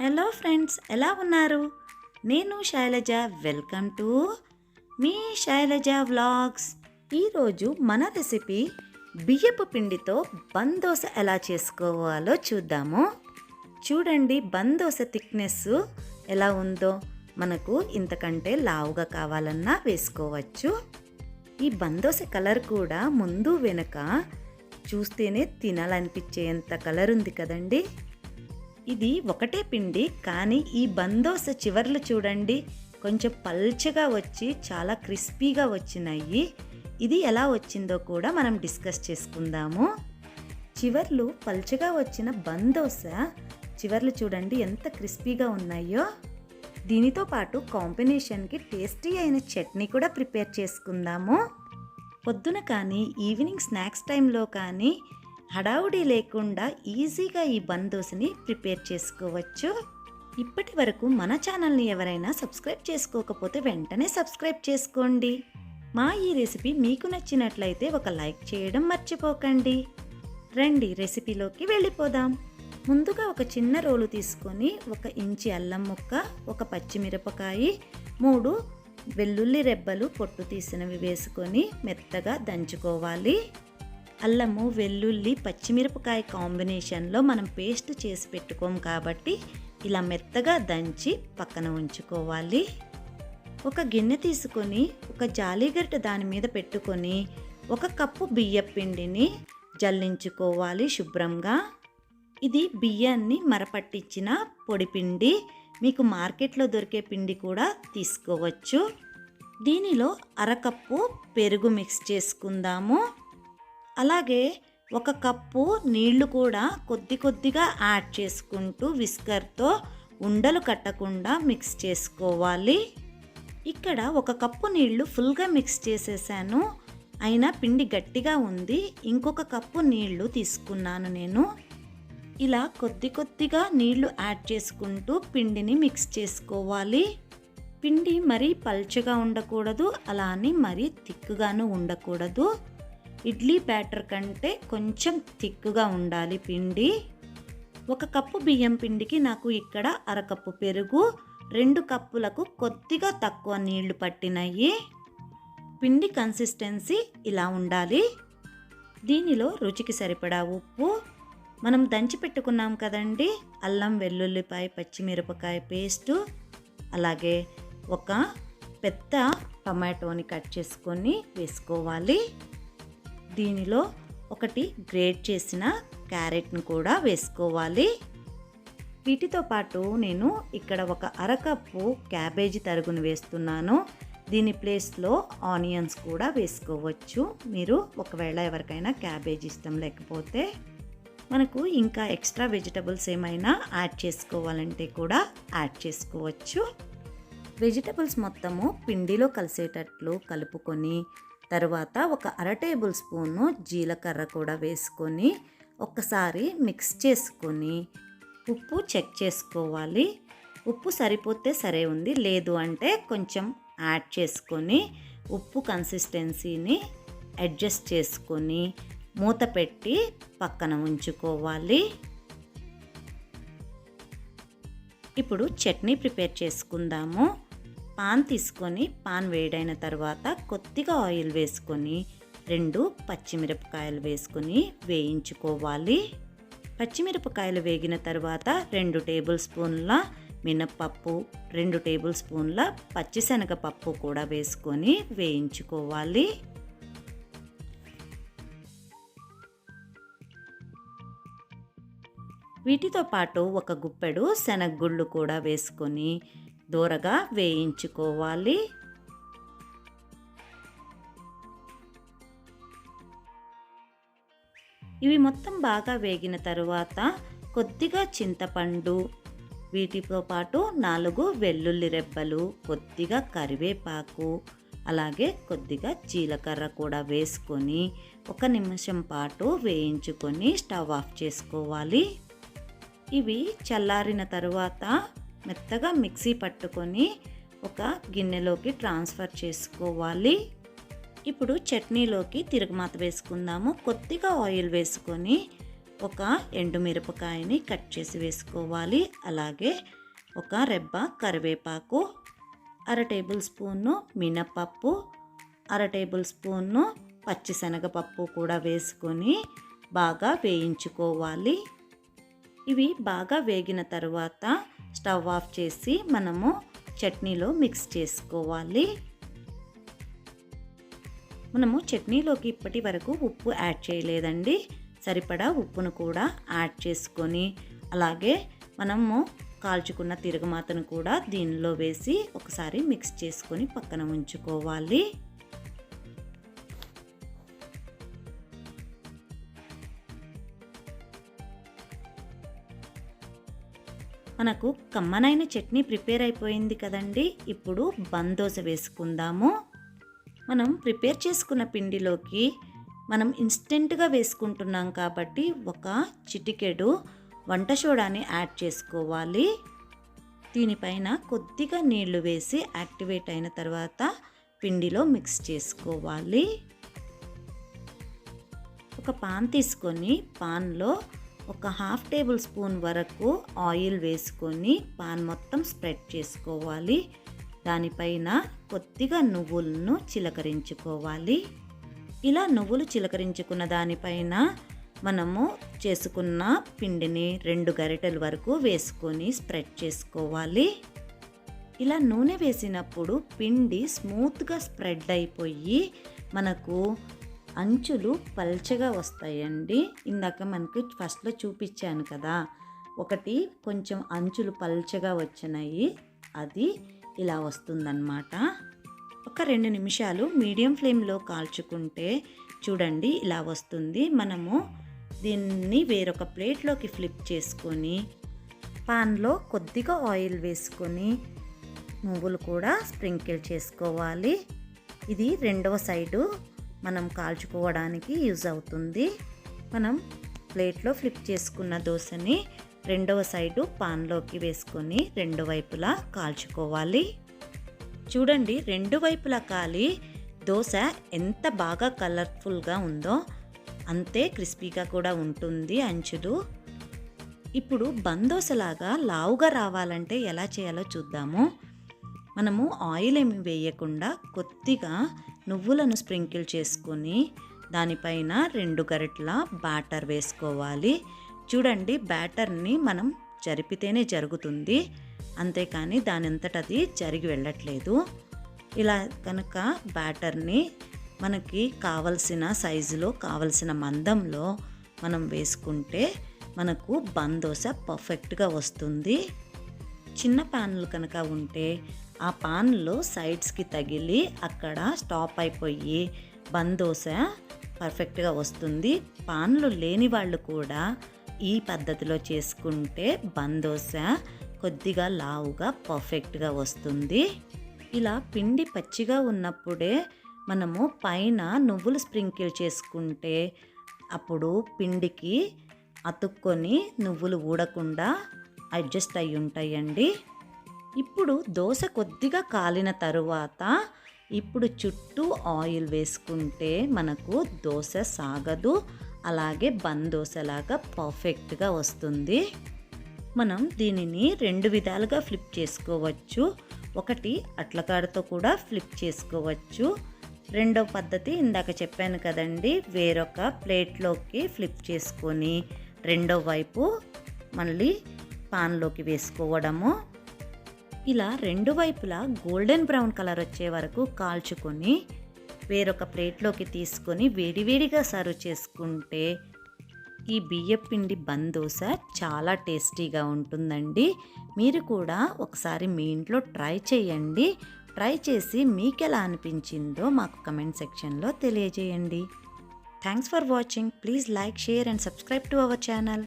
Hello friends ఎలా ఉన్నారు? నేను శైలజ. వెల్కమ్ టు మీ శైలజ వ్లాగ్స్. ఈరోజు మన రెసిపీ బియ్యపు పిండితో బందోస ఎలా చేసుకోవాలో చూద్దాము. చూడండి బందోస థిక్నెస్ ఎలా ఉందో. మనకు ఇంతకంటే లావుగా కావాలన్నా వేసుకోవచ్చు. ఈ బందోస కలర్ కూడా ముందు వెనక చూస్తేనే తినాలనిపించేంత కలర్ ఉంది కదండీ. ఇది ఒకటే పిండి కానీ ఈ బందోస చివర్లు చూడండి. కొంచెం పల్చగా వచ్చి చాలా క్రిస్పీగా వచ్చినాయి. ఇది ఎలా వచ్చిందో కూడా మనం డిస్కస్ చేసుకుందాము. చివర్లు పల్చగా వచ్చిన బందోస చివర్లు చూడండి ఎంత క్రిస్పీగా ఉన్నాయో. దీనితో పాటు కాంబినేషన్కి టేస్టీ అయిన చట్నీ కూడా ప్రిపేర్ చేసుకుందాము. పొద్దున కానీ ఈవినింగ్ స్నాక్స్ టైంలో కానీ హడావుడి లేకుండా ఈజీగా ఈ బందోస్ని ప్రిపేర్ చేసుకోవచ్చు. ఇప్పటి వరకు మన ఛానల్ని ఎవరైనా సబ్స్క్రైబ్ చేసుకోకపోతే వెంటనే సబ్స్క్రైబ్ చేసుకోండి. మా ఈ రెసిపీ మీకు నచ్చినట్లయితే ఒక లైక్ చేయడం మర్చిపోకండి. రండి రెసిపీలోకి వెళ్ళిపోదాం. ముందుగా ఒక చిన్న రోలు తీసుకొని ఒక ఇంచి అల్లం ముక్క ఒక పచ్చిమిరపకాయ మూడు వెల్లుల్లి రెబ్బలు పొట్టు తీసినవి వేసుకొని మెత్తగా దంచుకోవాలి. అల్లము వెల్లుల్లి పచ్చిమిరపకాయ కాంబినేషన్లో మనం పేస్ట్ చేసి పెట్టుకోం కాబట్టి ఇలా మెత్తగా దంచి పక్కన ఉంచుకోవాలి. ఒక గిన్నె తీసుకొని ఒక జాలీగరిట దాని మీద పెట్టుకొని ఒక కప్పు బియ్యపిండిని జల్లించుకోవాలి శుభ్రంగా. ఇది బియ్యాన్ని మరపట్టించిన పొడిపిండి మీకు మార్కెట్లో దొరికే పిండి కూడా తీసుకోవచ్చు. దీనిలో అరకప్పు పెరుగు మిక్స్ చేసుకుందాము. అలాగే ఒక కప్పు నీళ్ళు కూడా కొద్ది కొద్దిగా యాడ్ చేసుకుంటూ విస్కర్తో ఉండలు కట్టకుండా మిక్స్ చేసుకోవాలి. ఇక్కడ ఒక కప్పు నీళ్ళు ఫుల్గా మిక్స్ చేసేసాను. అయినా పిండి గట్టిగా ఉంది. ఇంకొక కప్పు నీళ్ళు తీసుకున్నాను నేను. ఇలా కొద్ది కొద్దిగా నీళ్ళు యాడ్ చేసుకుంటూ పిండిని మిక్స్ చేసుకోవాలి. పిండి మరీ పల్చగా ఉండకూడదు. అలా అని మరీ తిక్కుగాను ఉండకూడదు. ఇడ్లీ బ్యాటర్ కంటే కొంచెం థిక్గా ఉండాలి పిండి. ఒక కప్పు బియ్యం పిండికి నాకు ఇక్కడ అరకప్పు పెరుగు రెండు కప్పులకు కొద్దిగా తక్కువ నీళ్ళు పట్టినాయి పిండి కన్సిస్టెన్సీ ఇలా ఉండాలి. దీనిలో రుచికి సరిపడా ఉప్పు. మనం దంచి పెట్టుకున్నాం కదండి అల్లం వెల్లుల్లిపాయ పచ్చిమిరపకాయ పేస్టు. అలాగే ఒక పెద్ద టమాటోని కట్ చేసుకొని వేసుకోవాలి. దీనిలో ఒకటి గ్రేట్ చేసిన క్యారెట్ను కూడా వేసుకోవాలి. వీటితో పాటు నేను ఇక్కడ ఒక అరకప్పు క్యాబేజీ తరుగును వేస్తున్నాను. దీని ప్లేస్లో ఆనియన్స్ కూడా వేసుకోవచ్చు. మీరు ఒకవేళ ఎవరికైనా క్యాబేజీ ఇష్టం లేకపోతే మనకు ఇంకా ఎక్స్ట్రా వెజిటబుల్స్ ఏమైనా యాడ్ చేసుకోవాలంటే కూడా యాడ్ చేసుకోవచ్చు. వెజిటబుల్స్ మొత్తము పిండిలో కలిసేటట్లు కలుపుకొని తర్వాత ఒక అర టేబుల్ స్పూను జీలకర్ర కూడా వేసుకొని ఒక్కసారి మిక్స్ చేసుకొని ఉప్పు చెక్ చేసుకోవాలి. ఉప్పు సరిపోతే సరే ఉంది లేదు అంటే కొంచెం యాడ్ చేసుకొని ఉప్పు కన్సిస్టెన్సీని అడ్జస్ట్ చేసుకొని మూత పెట్టి పక్కన ఉంచుకోవాలి. ఇప్పుడు చట్నీ ప్రిపేర్ చేసుకుందాము. పాన్ తీసుకొని పాన్ వేడైన తర్వాత కొద్దిగా ఆయిల్ వేసుకొని రెండు పచ్చిమిరపకాయలు వేసుకొని వేయించుకోవాలి. పచ్చిమిరపకాయలు వేగిన తర్వాత రెండు టేబుల్ స్పూన్ల మినప్పప్పు రెండు టేబుల్ స్పూన్ల పచ్చిశనగపప్పు కూడా వేసుకొని వేయించుకోవాలి. వీటితో పాటు ఒక గుప్పెడు శనగగుళ్ళు కూడా వేసుకొని దూరగా వేయించుకోవాలి. ఇవి మొత్తం బాగా వేగిన తరువాత కొద్దిగా చింతపండు వీటితో పాటు నాలుగు వెల్లుల్లి రెబ్బలు కొద్దిగా కరివేపాకు అలాగే కొద్దిగా జీలకర్ర కూడా వేసుకొని ఒక నిమిషం పాటు వేయించుకొని స్టవ్ ఆఫ్ చేసుకోవాలి. ఇవి చల్లారిన తరువాత మెత్తగా మిక్సీ పట్టుకొని ఒక గిన్నెలోకి ట్రాన్స్ఫర్ చేసుకోవాలి. ఇప్పుడు చట్నీలోకి తిరుగుమాత వేసుకుందాము. కొద్దిగా ఆయిల్ వేసుకొని ఒక ఎండుమిరపకాయని కట్ చేసి వేసుకోవాలి. అలాగే ఒక రెబ్బ కరివేపాకు అర టేబుల్ స్పూను మినపప్పు అర టేబుల్ స్పూను పచ్చిశనగపప్పు కూడా వేసుకొని బాగా వేయించుకోవాలి. ఇవి బాగా వేగిన తర్వాత స్టవ్ ఆఫ్ చేసి మనము చట్నీలో మిక్స్ చేసుకోవాలి. మనము చట్నీలోకి ఇప్పటి వరకు ఉప్పు యాడ్ చేయలేదండి. సరిపడా ఉప్పును కూడా యాడ్ చేసుకొని అలాగే మనము కాల్చుకున్న తిరుగుమాతను కూడా దీనిలో వేసి ఒకసారి మిక్స్ చేసుకొని పక్కన ఉంచుకోవాలి. మనకు కమ్మనైన చట్నీ ప్రిపేర్ అయిపోయింది కదండి. ఇప్పుడు బందోస వేసుకుందాము. మనం ప్రిపేర్ చేసుకున్న పిండిలోకి మనం ఇన్స్టెంట్గా వేసుకుంటున్నాం కాబట్టి ఒక చిటికెడు వంట సోడాని యాడ్ చేసుకోవాలి. దీనిపైన కొద్దిగా నీళ్ళు వేసి యాక్టివేట్ అయిన తర్వాత పిండిలో మిక్స్ చేసుకోవాలి. ఒక పాన్ తీసుకొని పాన్లో ఒక హాఫ్ టేబుల్ స్పూన్ వరకు ఆయిల్ వేసుకొని పాన్ మొత్తం స్ప్రెడ్ చేసుకోవాలి. దానిపైన కొద్దిగా నువ్వులను చిలకరించుకోవాలి. ఇలా నువ్వులు చిలకరించుకున్న దానిపైన మనము చేసుకున్న పిండిని రెండు గరిటెల వరకు వేసుకొని స్ప్రెడ్ చేసుకోవాలి. ఇలా నూనె వేసినప్పుడు పిండి స్మూత్గా స్ప్రెడ్ అయిపోయి మనకు అంచులు పల్చగా వస్తాయండి. ఇందాక మనకి ఫస్ట్లో చూపించాను కదా. ఒకటి కొంచెం అంచులు పల్చగా వచ్చినాయి. అది ఇలా వస్తుందన్నమాట. ఒక రెండు నిమిషాలు మీడియం ఫ్లేమ్లో కాల్చుకుంటే చూడండి ఇలా వస్తుంది. మనము దీన్ని వేరొక ప్లేట్లోకి ఫ్లిప్ చేసుకొని పాన్లో కొద్దిగా ఆయిల్ వేసుకొని నువ్వులు కూడా స్ప్రింకిల్ చేసుకోవాలి. ఇది రెండవ సైడు మనం కాల్చుకోవడానికి యూజ్ అవుతుంది. మనం ప్లేట్లో ఫ్లిప్ చేసుకున్న దోశని రెండవ సైడు పాన్లోకి వేసుకొని రెండు వైపులా కాల్చుకోవాలి. చూడండి రెండు వైపులా కాలి దోశ ఎంత బాగా కలర్ఫుల్గా ఉందో అంతే క్రిస్పీగా కూడా ఉంటుంది అంచులు. ఇప్పుడు బందోసలాగా లావుగా రావాలంటే ఎలా చేయాలో చూద్దాము. మనము ఆయిల్ ఏమి వేయకుండా కొద్దిగా నువ్వులను స్ప్రింకిల్ చేసుకొని దానిపైన రెండు గరిటల బ్యాటర్ వేసుకోవాలి. చూడండి బ్యాటర్ని మనం జరిపితేనే జరుగుతుంది. అంతేకాని దానంతటది జరిగి వెళ్ళట్లేదు. ఇలా కనుక బ్యాటర్ని మనకి కావలసిన సైజులో కావలసిన మందంలో మనం వేసుకుంటే మనకు బందోస పర్ఫెక్ట్గా వస్తుంది. చిన్న పాన్లు కనుక ఉంటే ఆ పాన్లో సైడ్స్కి తగిలి అక్కడ స్టాప్ అయిపోయి బందోస పర్ఫెక్ట్గా వస్తుంది. పాన్లు లేని వాళ్ళు కూడా ఈ పద్ధతిలో చేసుకుంటే బందోస కొద్దిగా లావుగా పర్ఫెక్ట్గా వస్తుంది. ఇలా పిండి పచ్చిగా ఉన్నప్పుడే మనము పైన నువ్వులు స్ప్రింకిల్ చేసుకుంటే అప్పుడు పిండికి అతుక్కొని నువ్వులు ఊడకుండా అడ్జస్ట్ అయి ఉంటాయండి ఇప్పుడు దోశ కొద్దిగా కాలిన తరువాత ఇప్పుడు చుట్టూ ఆయిల్ వేసుకుంటే మనకు దోశ సాగదు. అలాగే బందోసలాగా పర్ఫెక్ట్గా వస్తుంది. మనం దీనిని రెండు విధాలుగా ఫ్లిప్ చేసుకోవచ్చు. ఒకటి అట్లకాడతో కూడా ఫ్లిప్ చేసుకోవచ్చు. రెండో పద్ధతి ఇందాక చెప్పాను కదండి వేరొక ప్లేట్లోకి ఫ్లిప్ చేసుకొని రెండో వైపు మళ్ళీ పాన్లోకి వేసుకోవడము. ఇలా రెండు వైపులా గోల్డెన్ బ్రౌన్ కలర్ వచ్చే వరకు కాల్చుకొని వేరొక ప్లేట్లోకి తీసుకొని వేడివేడిగా సర్వ్ చేసుకుంటే ఈ బియ్యపిండి బందోస చాలా టేస్టీగా ఉంటుందండి. మీరు కూడా ఒకసారి మీ ఇంట్లో ట్రై చేయండి. ట్రై చేసి మీకు ఎలా అనిపించిందో మాకు కమెంట్ సెక్షన్లో తెలియజేయండి. Thanks for watching. Please like share and subscribe to our channel.